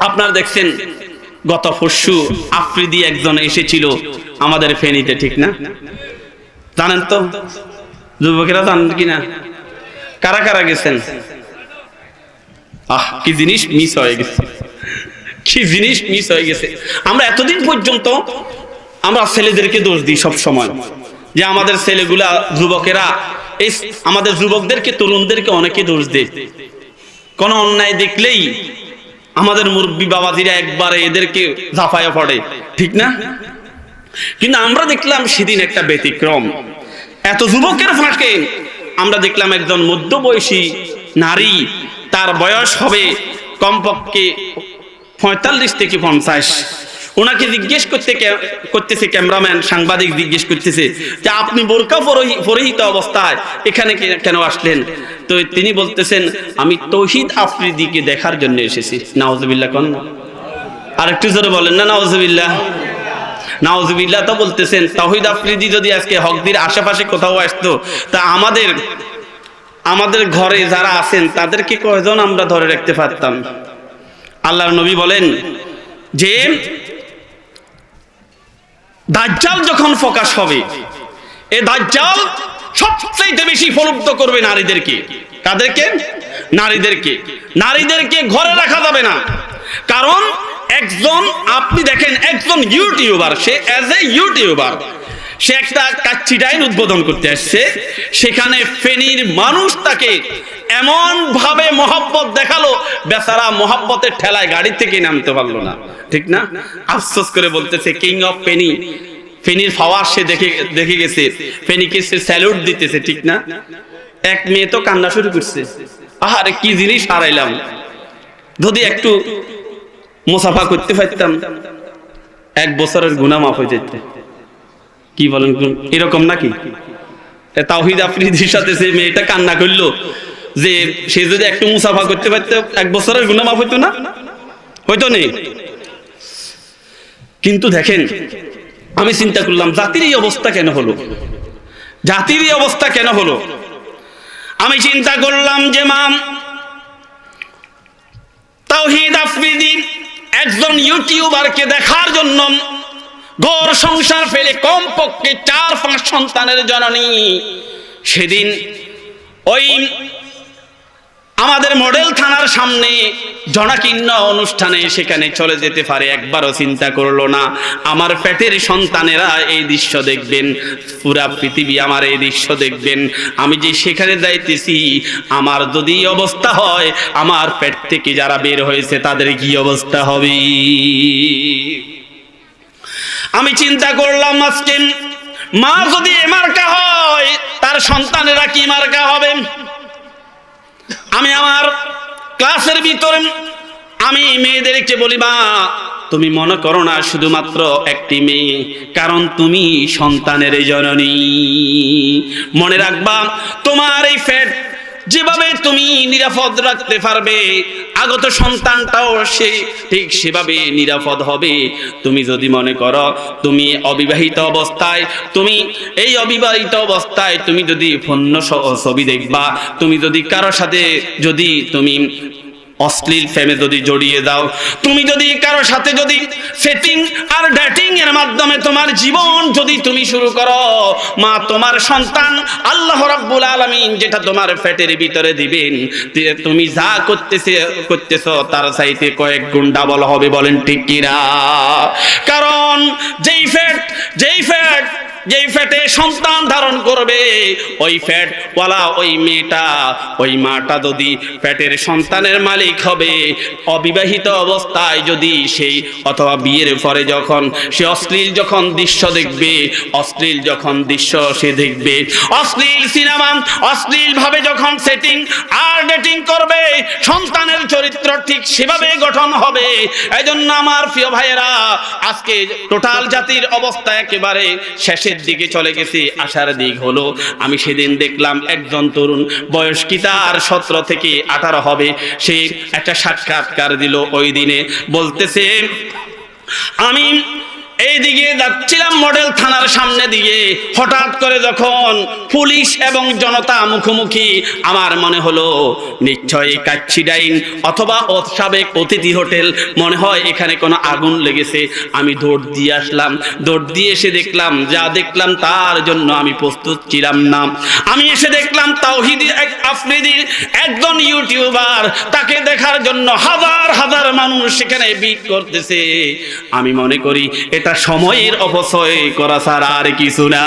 আপনার দেখছেন, গত পরশু আফ্রিদি একজন এসেছিল আমাদের ফেনীতে, ঠিক না? জানেন তো? যুবকেরা জানেন কি না কারা কারা গেছেন? আহ, কি জিনিস মিস হয়ে গেছে। কি জিনিস মিস হয়ে গেছে। আমরা এতদিন পর্যন্ত আমরা ছেলেদেরকে দোষ দিই সব সময়। যে আমাদের ছেলেগুলা, যুবকেরা, এই আমাদের যুবকদেরকে, তরুণদেরকে অনেকে দোষ দেয়। কোনো অন্যায় দেখলেই আমাদের মুরব্বী বাবাজিরা একবারে এদেরকে ঝাঁপায়া পড়ে, ঠিক না? কিন্তু আমরা দেখলাম সেদিন একটা ব্যতিক্রম। এত যুবকের ফাঁকে আমরা দেখলাম একজন মধ্যবয়সী নারী, তার বয়স হবে কমপক্ষে পঁয়তাল্লিশ থেকে পঞ্চাশ। ওনাকে জিজ্ঞেস করতে করতেছে ক্যামেরাম্যান, সাংবাদিক জিজ্ঞেস করতেছে যে আপনি বোরকা পরহি- পরিহিত অবস্থায় এখানে কেন আসলেন? তো তিনি বলতেছেন, আমি তহিদ আফ্রিদিকে দেখার জন্য এসেছি। নাওজবিল্লা কন আর একটু জোরে বলেন না নাওজবিল্লাহ নাওজবিল্লাহ তো বলতেছেন, তাহিদ আফ্রিদি যদি আজকে হকদির আশেপাশে কোথাও আসতো, তা আমাদের আমাদের ঘরে যারা আছেন, তাদেরকে কয়জন আমরা ধরে রাখতে পারতাম? আল্লাহর নবী বলেন যে দাজ্জাল যখন প্রকাশ হবে, এ দাজ্জাল সবচেয়ে বেশি প্রলুব্ধ করবে নারীদেরকে। কাদেরকে? নারীদেরকে। নারীদেরকে ঘরে রাখা যাবে না। কারণ একজন, আপনি দেখেন একজন ইউটিউবার, সে অ্যাজ এ ইউটিউবার, সে একটা কাচ্চি ডাইন উদ্বোধন করতে আসছে। সেখানে ফেনীর মানুষ তাকে এমন ভাবে মহাব্বত দেখাল, বেচারা মহাব্বতের ঠেলায় গাড়ি থেকে নামতে পারল না। ঠিক না? আফসোস করে বলতেছে কিং অফ ফেনী ফেনীর ফাওয়ার সে দেখে দেখে গেছে। ফেনীকে সে স্যালুট দিতেছে, ঠিক না? এক মেয়ে তো কান্না শুরু করছে। আহারে, কি জিনিস হারাইলাম। যদি একটু মুসাফা করতে পারতাম, এক বছরের গুণা মাফ হয়ে যেত। কি বলেন, এরকম নাকি? তা তাওহিদ আফ্রিদির সাথে সে মেয়েটা কান্না করল যে সে যদি একটু মুসাফা করতে পারতো, এক বছরের গুণা মাফ হইতো না? হইতো নেই কিন্তু দেখেন, আমি চিন্তা করলাম, জাতির এই অবস্থা কেন হলো? জাতির এই অবস্থা কেন হলো? আমি চিন্তা করলাম যে, মাম, তাওহিদ আফ্রিদি একজন ইউটিউবারকে দেখার জন্য ঘর সংসার ফেলে কমপক্ষে চার পাঁচ সন্তানের জননী সেদিন ওই আমাদের মডেল থানার সামনে জনাকীর্ণ অনুষ্ঠানে সেখানে চলে যেতে পারে, একবারও চিন্তা করল না। আমার পেটের সন্তানেরা এই দৃশ্য দেখবেন, পুরা পৃথিবী আমার এই দৃশ্য দেখবেন। আমি যে সেখানে যাইতেছি, আমার যদি অবস্থা হয়, আমার পেট থেকে যারা বের হয়েছে, তাদের কি অবস্থা হবে? আমি চিন্তা করলাম, আজকে মা যদি এ হয়, তার সন্তানেরা কি মার্কা হবে? আমি আমার ক্লাসের ভিতরে, আমি মেয়েদেরকে বলি বা তুমি মনে করো না শুধুমাত্র একটি মেয়ে, কারণ তুমি সন্তানের জননী। মনে রাখবা, তোমার এই ফ্যাট যেভাবে তুমি নিরাপদ রাখতে পারবে, আগত সন্তানটাও সে ঠিক সেভাবে নিরাপদ হবে। তুমি যদি মনে করো তুমি অবিবাহিত অবস্থায়, তুমি এই অবিবাহিত অবস্থায় তুমি যদি পণ্য ছবি দেখবা, তুমি যদি কারও সাথে যদি তুমি অশ্লীল ফেমে যদি জড়িয়ে দাও, তুমি যদি কারোর সাথে যদি সেটিং আর ডেটিং এর মাধ্যমে তোমার জীবন যদি তুমি শুরু করো, মা তোমার সন্তান আল্লাহ রাব্বুল আলামিন যেটা তোমার পেটের ভিতরে দিবেন তুমি যা করতেছে, করতেছো, তার চাইতে কয়েক গুণ ডাবল হবে, বলেন ঠিক কিনা? কারণ যেই ফ্যাট যেই ফ্যাট যেই ফ্যাটে সন্তান ধারণ করবে, ওই ফ্যাট ওয়ালা ওই মেয়েটা, ওই মাটা যদি ফ্যাটের সন্তানের মালিক হবে, অবিবাহিত অবস্থায় যদি সেই অথবা বিয়ের পরে যখন সে অশ্লীল যখন দৃশ্য দেখবে, অশ্লীল যখন দৃশ্য সে দেখবে, অশ্লীল সিনেমা অশ্লীল ভাবে যখন সেটিং আর ডেটিং করবে, সন্তানের চরিত্র ঠিক সেভাবে গঠন হবে। এই জন্য আমার প্রিয় ভাইয়েরা, আজকে টোটাল জাতির অবস্থা একেবারে শেষের দিকে চলে গেছি আসার দিক হলো। আমি সেদিন দেখলাম একজন তরুণ, বয়স কি তার? সতেরো থেকে আঠারো হবে। সে একটা সাক্ষাৎকার দিল ওই দিনে। বলতেছে, আমি এইদিকে যাচ্ছিলাম মডেল থানার সামনে দিয়ে। হঠাৎ করে যখন পুলিশ এবং জনতা মুখোমুখি, আমার মনে হলো, নিশ্চয়ই কাচ্ছি ডাইন অথবা সাবেক অতিথি হোটেল, মনে হয় এখানে কোনো আগুন লেগেছে। আমি দৌড় দিয়ে আসলাম। দৌড় দিয়ে এসে দেখলাম, যা দেখলাম তার জন্য আমি প্রস্তুত ছিলাম না। আমি এসে দেখলাম তাওহিদি এক আফ্রিদির একজন ইউটিউবার, তাকে দেখার জন্য হাজার হাজার মানুষ সেখানে বিট করতেছে। আমি মনে করি এটা সময়ের অপচয় করা ছাড়া আর কিছু না।